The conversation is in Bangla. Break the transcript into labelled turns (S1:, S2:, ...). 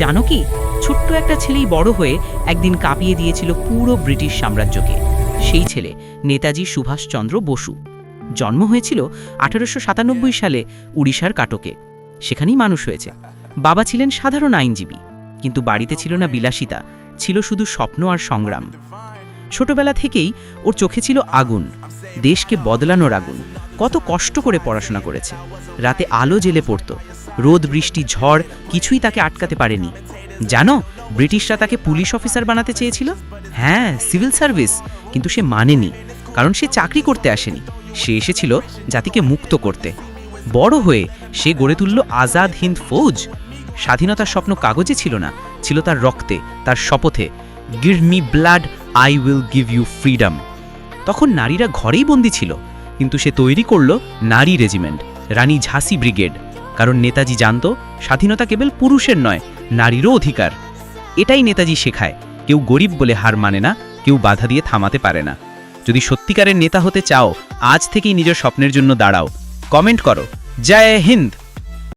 S1: জানো কি? ছোট্ট একটা ছেলেই বড় হয়ে একদিন কাঁপিয়ে দিয়েছিল পুরো ব্রিটিশ সাম্রাজ্যকে। সেই ছেলে নেতাজি সুভাষচন্দ্র বসু। জন্ম হয়েছিল আঠারোশো সাতানব্বই সালে উড়িষ্যার কাটকে। সেখানেই মানুষ হয়েছে। বাবা ছিলেন সাধারণ আইনজীবী, কিন্তু বাড়িতে ছিল না বিলাসিতা, ছিল শুধু স্বপ্ন আর সংগ্রাম। ছোটবেলা থেকেই ওর চোখে ছিল আগুন, দেশকে বদলানোর আগুন। কত কষ্ট করে পড়াশোনা করেছে। রাতে আলো জেলে পড়তো। রোদ, বৃষ্টি, ঝড়, কিছুই তাকে আটকাতে পারেনি। জানো, ব্রিটিশরা তাকে পুলিশ অফিসার বানাতে চেয়েছিল? হ্যাঁ সিভিল সার্ভিস, কিন্তু সে মানেনি, কারণ সে চাকরি করতে আসেনি। সে এসেছিল জাতিকে মুক্ত করতে। বড় হয়ে সে গড়ে তুলল আজাদ হিন্দ ফৌজ। স্বাধীনতার স্বপ্ন কাগজে ছিল না, ছিল তার রক্তে, তার শপথে। Give me blood I will give you freedom তখন নারীরা ঘরেই বন্দী ছিল। কিন্তু সে তৈরি করল নারী রেজিমেন্ট, রানী ঝাঁসি ব্রিগেড। কারণ নেতাজি জানত, স্বাধীনতা কেবল পুরুষের নয়, নারীরও অধিকার। এটাই নেতাজি শেখায়, কেউ গরিব বলে হার মানে না, কেউ বাধা দিয়ে থামাতে পারে না। যদি সত্যিকারের নেতা হতে চাও, আজ থেকেই নিজের স্বপ্নের জন্য দাঁড়াও। কমেন্ট করো, জয় হিন্দ!